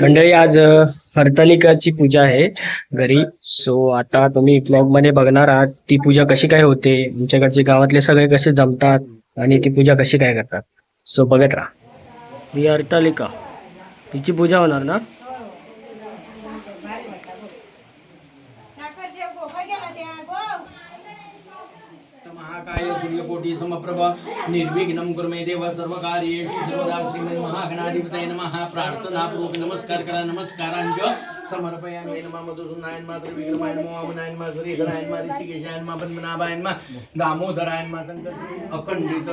मंडळी आज हरतालिकाची पूजा आहे घरी. सो आता तुम्ही ब्लॉगमध्ये बघणार आहात ती पूजा कशी काय होते आमच्याकडचे गावातले सगळे कसे जमतात आणि ती पूजा कशी काय करतात. सो बघत राहा. ही हरतालिका. तिची पूजा होणार ना? सूर्यकोटी समप्रभ निर्विघ्न कुर्मे देव सर्व कार्येषु सर्वदा श्रीमन् महागणाधिपतये नमः। प्रार्थना पूर्वक नमस्कार करा नमस्कारांच समर्पयामि नमः मधुसून नायन मा त्रिविक्रम नायन मा नायन मा श्री नायन मा ऋषिकेश मा पद्मनाभ मा दामोदर मा संकट अखंडित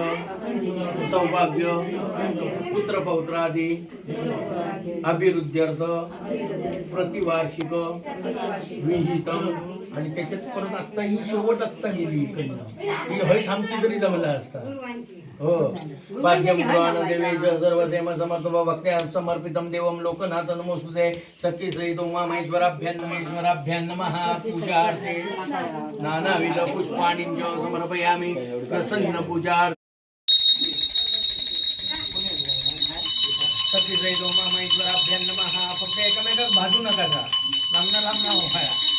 सौभाग्य पुत्र पौत्रादी अभिवृद्ध्यर्थ प्रतिवार्षिक विहितम आणि त्याच्यात परत आत्ता ही शेवट आत्ता गेली इकडनं. ही हय थांबती तरी जमला असता. हो. भाग्यम देवेश सर्व सेम समर्थ भक्त्या समर्पितम देवम लोकनाथ नमोस्तुते सखी सहित उमा महेश्वराभ्यान महेश्वराभ्यान नमः. पूजार्थे नानाविध पुष्पाणि समर्पयामि. प्रसन्न पूजार्थ सखी सहित उमा महेश्वराभ्यान नमः फक्त एकमेकात भाजू नका का लांबना लांबना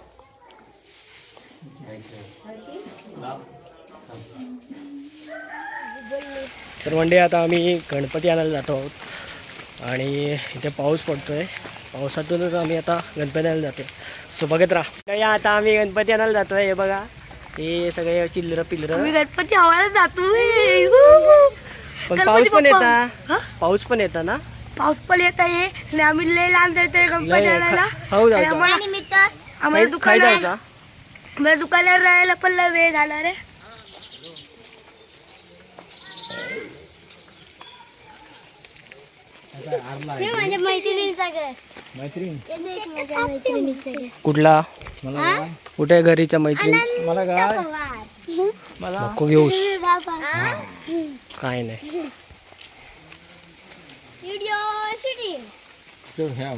तर म्हणजे आता आम्ही गणपती आणायला जातो आहोत. आणि इथे पाऊस पडतोय. पावसातूनच आम्ही आता गणपती आणायला जातो सो बघत राहा. या आता आम्ही गणपती आणायला जातोय. हे बघा. हे सगळे चिल्लर पिल्लर. मी गणपती हवायला जातो पण पाऊस पण. येता? पाऊस पण येता ना? पाऊस पण येत आहे आणि आम्ही लय लांब जायचंय गणपती आणायला. जायचं. आम्हाला आम्हाला दुकानात राहायला पण लय वेळ झाला रे माझ्या मैत्रिणीचा घर. मैत्रीण? माझ्या मैत्रिणीचं घर? कुठला? कुठे आहे घरीच्या मैत्रीण? मला नको घेऊस काय नाही. व्हिडिओ सिटी हाय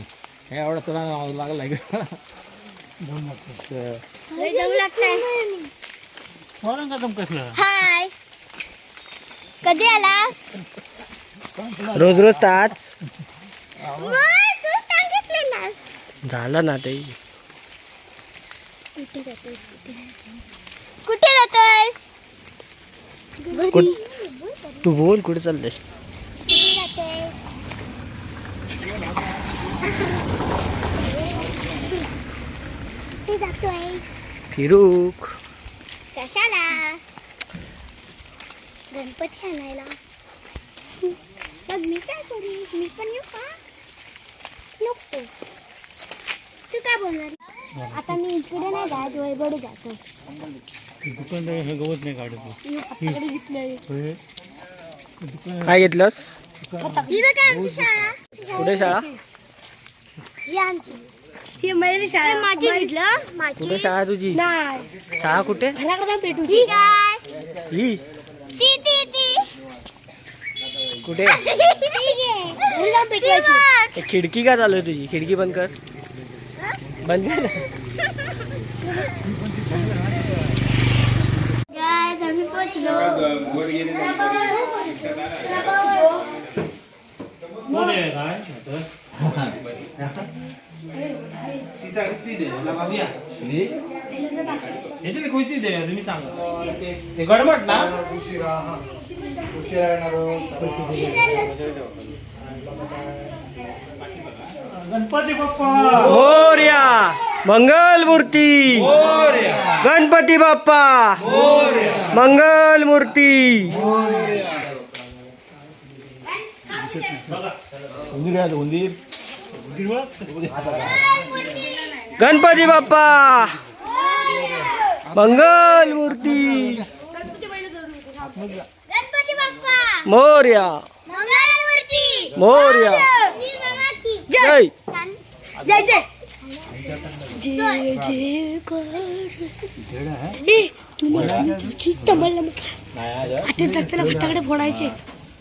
कधी आलास? रोज रोज ताच तू सांगितलेलास. झालं ना ते. कुठे जातोय कुठे जातोयस? कुठ? तू बोल कुठे चाललंय? कुठे जातोयस? कुठे जातोयस? फिरूक. कशाला? गणपती आणायला. मग मी काय करू? मी पण येऊ का? नको. तू काय बोलणार? आता मी इकडे नाही जात वैभवडे जातो. मी पप्पाकडे घेतलंय. काय घेतलंस? ही बघा आमची शाळा. कुठे शाळा? ही आमची. ही माझी शाळा माझी घेतलं माझी कुठे शाळा तुझी नाही शाळा कुठे घराकडे जाऊन भेटू ही काय ही। ती ती ती कुठे घरी जाऊन भेटायची ए, खिडकी का चालू आहे तुझी खिडकी बंद कर। बंद कर। ना. Guys, आम्ही पोचलो याच्यात कोणती दे तुम्ही सांगा ते गडबड ना उशिरा हा उशिरा येणार गणपती बाप्पा. मोर्या मंगल मूर्ती गणपती बाप्पा मंगल मूर्ती गणपती गणपती बाप्पा! मोर्या! मंगलमूर्ती मोरया. की जय जय! जय जय जय कर